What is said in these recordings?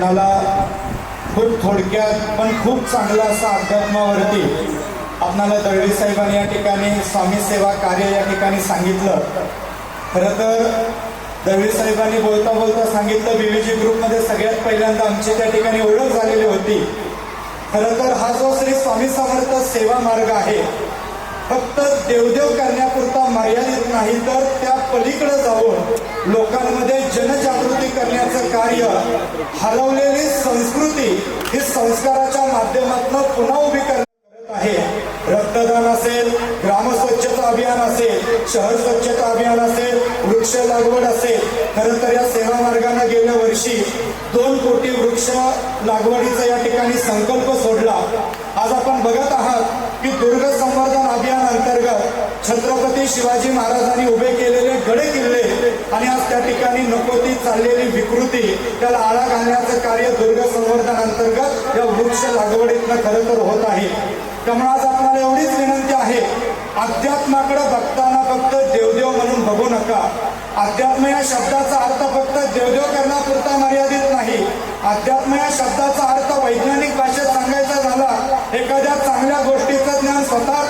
आपणाला खूप थोडक्यात पण खूप चांगला असा अध्यात्मावरती आपणाला दळवी साहेबांनी या ठिकाणी स्वामी सेवा कार्य या ठिकाणी सांगितलं. खरं तर दळवी साहेबांनी बोलता बोलता सांगितलं बीबीजी ग्रुपमध्ये सगळ्यात पहिल्यांदा आमची त्या ठिकाणी ओळख झालेली होती. खरं तर हा जो श्री स्वामी समर्थ सेवा मार्ग आहे फक्त देवदेव करण्यापुरता मर्यादित नाही तर पलीकडे जाऊन लोकांमध्ये जनजागृती करण्याचं कार्य हरवलेली संस्कृती ही संस्काराच्या माध्यमातून पुन्हा उभी करत आहे. रक्तदान असेल ग्राम स्वच्छता अभियान असेल शहर स्वच्छता अभियान असेल वृक्ष लागवड असेल खरं तर या सेवा मार्गाने गेल्या वर्षी दोन कोटी वृक्ष लागवडीचा या ठिकाणी संकल्प सोडला आज आपण बघत आहात की दुर्ग संवर्धन अभियान अंतर्गत छत्रपती शिवाजी महाराजांनी उभे केलेले गडे किल्ले आणि आज त्या ठिकाणी नको ती चाललेली विकृती त्याला आळा घालण्याचं कार्य दुर्ग संवर्धन अंतर्गत या वृक्ष लागवडीतनं खरं तर होत आहे. त्यामुळे आज आपल्याला एवढीच विनंती आहे अध्यात्माकडे बघताना फक्त देवदेव म्हणून बघू नका. अध्यात्म या शब्दाचा अर्थ फक्त देवदेव करण्यापुरता मर्यादित नाही. अध्यात्म या शब्दाचा अर्थ वैज्ञानिक भाषेत सांगायचा झाला एखाद्या चांगल्या गोष्टीचं ज्ञान स्वतः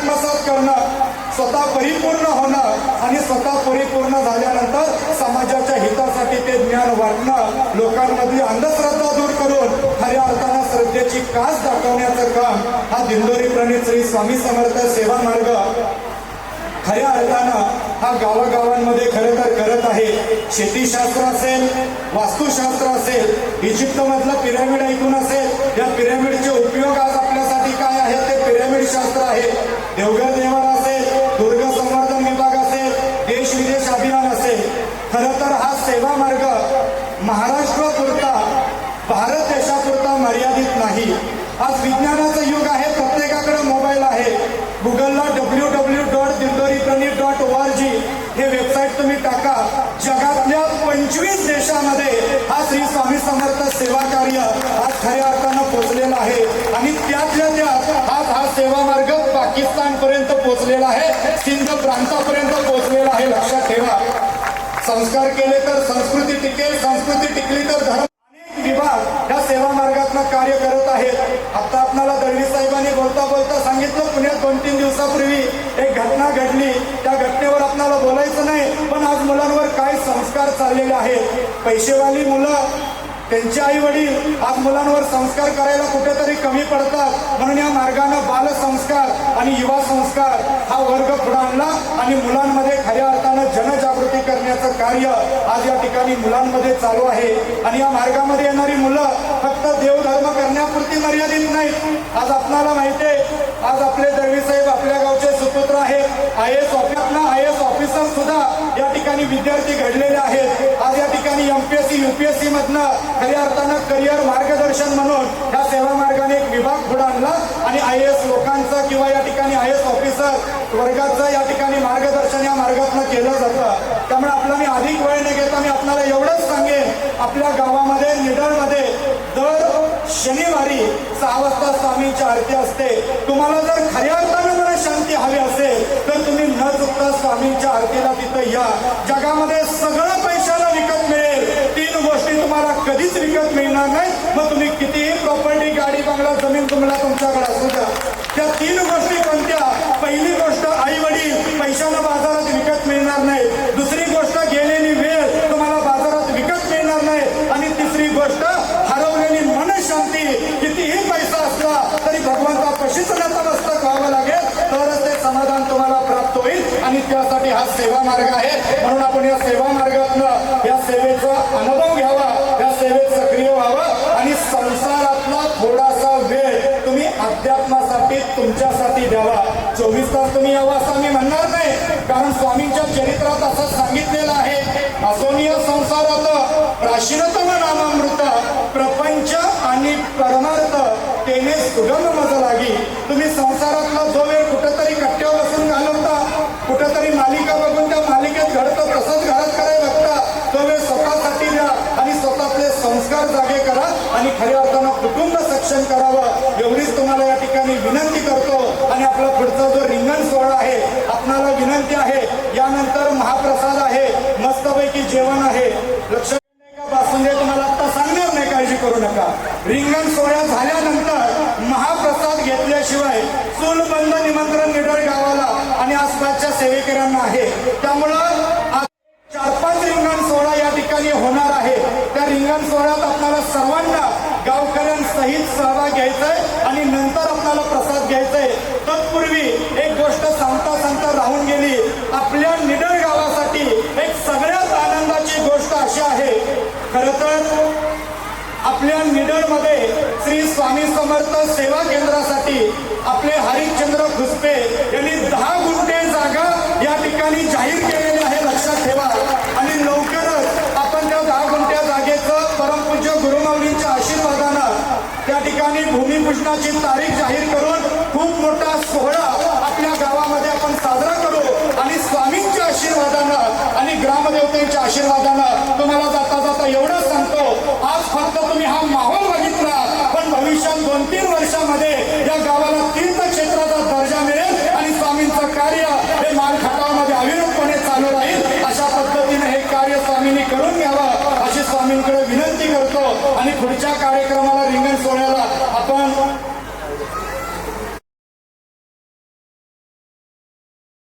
स्वतः परिपूर्ण होणं आणि स्वतः परिपूर्ण झाल्यानंतर समाजाच्या हितासाठी ते ज्ञान वाटणं लोकांमधली अंधश्रद्धा दूर करून खऱ्या अर्थानं श्रद्धेची कास दाखवण्याचं काम हा दिंडोरी प्रणित श्री स्वामी समर्थ सेवा मार्ग. खऱ्या अर्थानं हा गावागावांमध्ये खरं तर करत आहे. शेतीशास्त्र असेल वास्तुशास्त्र असेल इजिप्त मधलं पिरामिड ऐकून असेल या पिरामिडचे उपयोग आज विज्ञानाचं युग आहे प्रत्येकाकडे मोबाईल आहे. गुगलला W W dot Dindori Pranit dot O R G हे वेबसाईट तुम्ही टाका. जगातल्या पंचवीस देशामध्ये हा श्री स्वामी समर्थ सेवा कार्य आज खऱ्या अर्थानं पोचलेला आहे. आणि त्यातल्या त्यात आज हा सेवा मार्ग पाकिस्तान पर्यंत पोहोचलेला आहे. सिंध प्रांतापर्यंत पोहोचलेला आहे. लक्षात ठेवा. संस्कार केले तर संस्कृती टिकेल संस्कृती टिकली तर धर्म अनेक विभाग या सेवा मार्गातनं कार्य करत आहेत आता आपल्याला दळवी साहेबांनी बोलता बोलता सांगितलं पुण्यात दोन तीन दिवसापूर्वी एक घटना घडली. त्या घटनेवर आपल्याला बोलायचं नाही पण आज मुलांवर काय संस्कार चाललेले आहेत? पैसेवाली मुलं त्यांचे आई वडील आज मुलांवर संस्कार करायला कुठेतरी कमी पडतात. म्हणून या मार्गानं बालसंस्कार आणि युवा संस्कार हा वर्ग पुढे आणला आणि मुलांमध्ये खऱ्या अर्थानं जनजागृती करण्याचं कार्य आज या ठिकाणी मुलांमध्ये चालू आहे. आणि या मार्गामध्ये येणारी मुलं फक्त देवधर्म करण्यापुरती मर्यादित नाही आज आपल्याला माहिती आहे आज आपले दळवी साहेब आपल्या गावचे सुपुत्र आहेत. I S office I S officer सुद्धा या ठिकाणी विद्यार्थी घडलेले आहेत. ठिकाणी एमपीएससी युपीएससी मधनं खऱ्या अर्थानं करिअर मार्गदर्शन म्हणून ह्या सेवा मार्गाने एक विभाग पुढे आणला. आणि आय एस लोकांचं किंवा या ठिकाणी आय एस ऑफिसर वर्गाचं या ठिकाणी मार्गदर्शन या मार्गातनं केलं जातं. त्यामुळे आपला मी अधिक वेळ न घेता मी आपल्याला एवढंच सांगेन आपल्या गावामध्ये निडळमध्ये दर शनिवारी सहा वाजता स्वामींची आरती असते. तुम्हाला जर खऱ्या अर्थानं शांती हवी असेल तर तुम्ही न चुकता स्वामींच्या आरतीला तिथं या. जगामध्ये सगळं पैशाला विकत मिळेल तीन गोष्टी तुम्हाला कधीच विकत मिळणार नाही. मग तुम्ही कितीही प्रॉपर्टी गाडी बंगला जमीन तुम्हाला तुमच्याकडे असू द्या. त्या तीन गोष्टी कोणत्या? पहिली गोष्ट आई वडील पैशाला बाजारात विकत मिळणार नाही. दुसरी गोष्ट गेलेली वेळ तुम्हाला बाजारात विकत मिळणार नाही. आणि तिसरी गोष्ट हरवलेली मनशांती. कितीही पैसा असला तरी भगवंतापाशीच नतमस्तक व्हावं लागेल. तरच ते समाधान तुम्हाला प्राप्त होईल. आणि त्यासाठी हा सेवा मार्ग आहे. म्हणून आपण या सेवा मार्गातनं तुमच्यासाठी द्यावा. चोवीस तास तुम्ही यावं असं आम्ही म्हणणार नाही कारण स्वामींच्या चरित्रात असं सांगितलेलं आहे. असोनीय संसारात प्राचीनतम नामामृत प्रपंच आणि परमार्थ तेने सुगम मज लागी तुम्ही संसारातलं जो वेळ कुठेतरी कट्ट्यावर बसून घालवता कुठेतरी मालिका बघून त्या मालिकेत घडतं तसंच घरात करायला बघता तो वेळ स्वतःसाठी द्या आणि स्वतःतले संस्कार जागे करा आणि खऱ्या अर्थानं कुटुंब सक्षम करावं एवढीच तुम्हाला या ठिकाणी विनंती करतो आणि आपला पुढचा जो रिंगण सोहळा आहे आपणाला विनंती आहे यानंतर महाप्रसाद आहे मस्तपैकी जेवण आहे. लक्ष बासुंदे तुम्हाला आता सांगणार नाही काळजी करू नका. रिंगण सोहळा झाल्यानंतर महाप्रसाद घेतल्याशिवाय चूलबंद निमंत्रण निडळ गावाला आणि आसपासच्या सेवेकरांना आहे. त्यामुळं चार पाच रिंगण सोहळा या ठिकाणी होणार आहे. त्या रिंगण सोहळ्यात आपल्याला सर्वांना गावकऱ्यांसहित सहभाग घ्यायचा आहे आणि नंतर आपल्याला प्रसाद घ्यायचा आहे तत्पूर्वी एक गोष्ट सांगता सांगता राहून गेली आपल्या निडर गावासाठी एक सगळ्यात आनंदाची गोष्ट अशी आहे खर तर आपल्या निडरमध्ये श्री स्वामी समर्थ सेवा करण्यासाठी आपले हरिश्चंद्र घुसपे यांनी दहा गुंठे जागा या ठिकाणी जाहीर केलेली आहे लक्षात ठेवा. आणि लवकरच आपण त्या दहा गुंठ्या जागेचं परमपूज्य गुरुमाऊलींच्या आशीर्वादानं त्या ठिकाणी भूमिपूजनाची तारीख जाहीर करून खूप मोठा सोहळा आपल्या गावामध्ये आपण साजरा करू. आणि स्वामींच्या आशीर्वादानं आणि ग्रामदेवतेच्या आशीर्वादानं तुम्हाला जाता जाता एवढंच सांगतो कार्य स्वामींनी करून घ्यावं अशी स्वामींकडे विनंती करतो आणि पुढच्या कार्यक्रमाला रिंगण सोहळ्याला